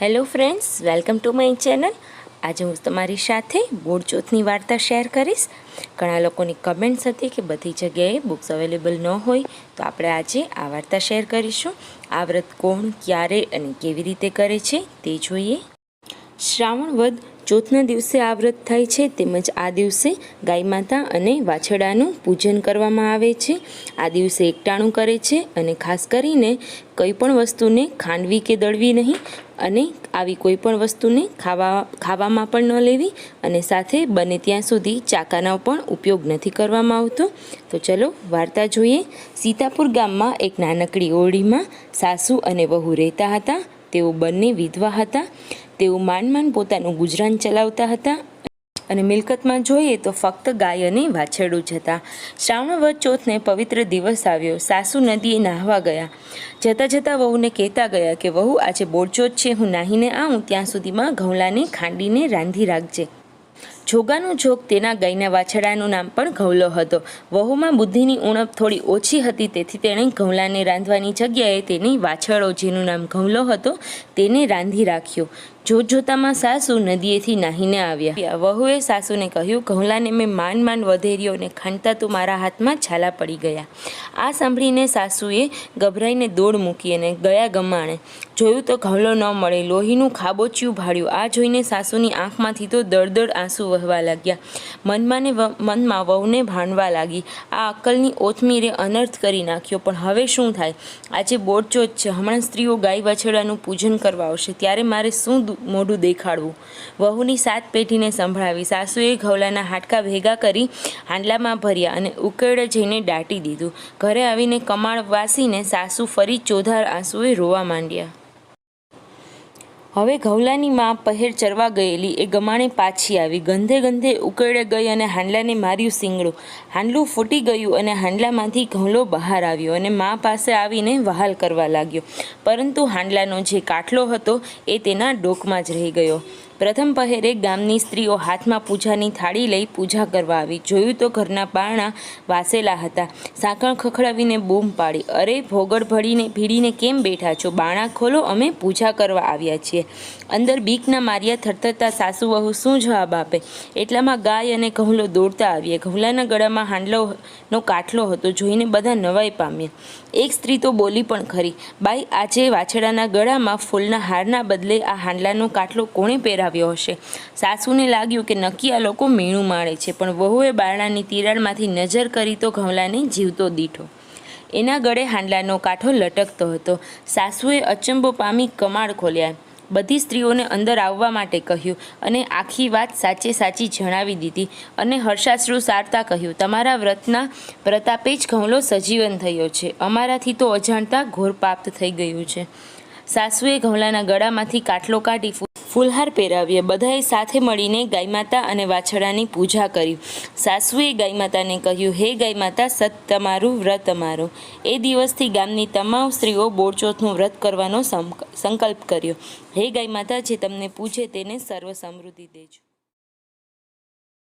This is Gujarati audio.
Hello friends welcome to my channel આજે હું તમારી સાથે બોડચોથની વાર્તા શેર કરીશ. ઘણા લોકોની કમેન્ટ્સ હતી કે બધી જગ્યાએ બુક્સ અવેલેબલ ન હોય, તો આપણે આજે આ વાર્તા શેર કરીશું. આ વ્રત કોણ, ક્યારે અને કેવી રીતે કરે છે તે જોઈએ. શ્રાવણ વદ ચોથના દિવસે આ વ્રત થાય છે તેમજ આ દિવસે ગાય માતા અને વાછડાનું પૂજન કરવામાં આવે છે. આ દિવસે એકટાણું કરે છે અને ખાસ કરીને કંઈ પણ વસ્તુને ખાંડવી કે દળવી નહીં અને આવી કોઈ પણ વસ્તુને ખાવા, ખાવામાં પણ ન લેવી અને સાથે બને ત્યાં સુધી ચાકાનો પણ ઉપયોગ નથી કરવામાં આવતો. તો ચલો વાર્તા જોઈએ. સીતાપુર ગામમાં એક નાનકડી ઓરડીમાં સાસુ અને વહુ રહેતા હતા. તેઓ બંને વિધવા હતા. તેઓ માંડ પોતાનું ગુજરાન ચલાવતા હતા અને મિલકતમાં જોઈએ તો ફક્ત ગાય અને વાછરડું જ હતા. શ્રાવણ વધ ચોથને પવિત્ર દિવસ આવ્યો. સાસુ નદીએ નાહવા ગયા. જતાં જતાં વહુને કહેતા ગયા કે, વહુ, આજે બોરચોથ છે. હું નાહીને આવું. ત્યાં સુધીમાં ઘઉંલાને ખાંડીને રાંધી રાખજે. જોગાનું જોગ તેના ગાયના વાછડાનું નામ પણ ઘઉલો હતો. વહુમાં બુદ્ધિની ઉણપ થોડી ઓછી હતી, તેથી તેણે ઘઉલાને રાંધવાની જગ્યાએ તેની વાછડો જેનું નામ ઘઉલો હતો, તેને રાંધી રાખ્યો. જોત જોતામાં સાસુ નદીએથી નાહીને આવ્યા. વહુએ સાસુને કહ્યું, ઘઉલાને મેં માંડ માંડ વધેર્યો અને ખાંડતા તો મારા હાથમાં છાલા પડી ગયા. આ સાંભળીને સાસુએ ગભરાઈને દોડ મૂકી અને ગયા ગમાણે. જોયું તો ઘઉલો ન મળે, લોહીનું ખાબોચિયું ભાડ્યું આ જોઈને સાસુની આંખમાંથી તો દળદળ આંસુ વહેવા લાગ્યા. મનમાં ને મનમાં વહુને ભાણવા લાગી. આ અક્કલની ઓથમીરે અનર્થ કરી નાખ્યો, પણ હવે શું થાય? આજે બોરચોથ છે. હમણાં સ્ત્રીઓ ગાય વાછરડાનું પૂજન કરવા આવશે. ત્યારે મારે શું મોઢું દેખાડવું? વહુની સાત પેઢીને સંભળાવી. સાસુએ ઘઉલાના હાડકા ભેગા કરી હાંડલામાં ભર્યા અને ઉકેળે જઈને દાટી દીધું. ઘરે આવીને કમાળ વાસીને સાસુ ફરી ચોધાર આંસુએ રોવા માંડ્યા. હવે ઘઉલાની માં પહેર ચરવા ગયેલી એ ગમાણે પાછી આવી. ગંધે ગંધે ઉકળે ગઈ અને હાંડલાને માર્યું સિંગડું હાંડલું ફૂટી ગયું અને હાંડલામાંથી ઘઉલો બહાર આવ્યો અને મા પાસે આવીને વહાલ કરવા લાગ્યો. પરંતુ હાંડલાનો જે કાટલો હતો એ તેના ડોકમાં જ રહી ગયો. પ્રથમ પહેરે ગામની સ્ત્રીઓ હાથમાં પૂજાની થાળી લઈ પૂજા કરવા આવી. જોયું તો ઘરના બારણા વાસેલા હતા. સાંકળ ખખડાવીને બૂમ પાડી. અરે, ભોગળ ભળીને, ભીડીને કેમ બેઠા છો? બાણા ખોલો, અમે પૂજા કરવા આવ્યા છીએ. અંદર બીકના માર્યા થરથરતા સાસુ વહુ, શું જવાબ આપે? એટલામાં ગાય અને ઘઉલો દોડતા આવ્યા ઘઉલાના ગળામાં હાંડલોનો કાટલો હતો. જોઈને બધા નવાઈ પામ્યા. એક સ્ત્રી તો બોલી પણ ખરી. બાઈ, આજે વાછડાના ગળામાં ફૂલના હારના બદલે આ હાંડલાનો કાટલો કોણે પહેરા આવ્યો હશે. સાસુને લાગ્યું કે નક્કી આ લોકો મીણું માણે છે, પણ વહુએ બારણાની તિરાડમાંથી નજર કરી તો ઘઉલાને જીવતો દીઠો. એના ગળે હાંડલાનો કાંઠો લટકતો હતો. સાસુએ અચંબો પામી કમાડ ખોલ્યા. બધી સ્ત્રીઓને અંદર આવવા માટે કહ્યું અને આખી વાત સાચે સાચી જણાવી દીધી અને હર્ષાશ્રુ સારતા કહ્યું, તમારા વ્રતના પ્રતાપે જ ઘઉંલો સજીવન થયો છે. અમારાથી તો અજાણતા ઘોર પાપ્ત થઈ ગયું છે. સાસુએ ઘઉલાના ગળામાંથી કાટલો કાઢી ફૂલહાર પહેરાવ્યા. બધાએ સાથે મળીને ગાયમાતા અને વાછડાની પૂજા કરી. સાસુએ ગાયમાતાને કહ્યું, હે ગાયમાતા, સત તમારું વ્રત અમારું. એ દિવસથી ગામની તમામ સ્ત્રીઓ બોરચોથનું વ્રત કરવાનો સંકલ્પ કર્યો. હે ગાયમાતા, જે તમને પૂછે તેને સર્વ સમૃદ્ધિ દેજો.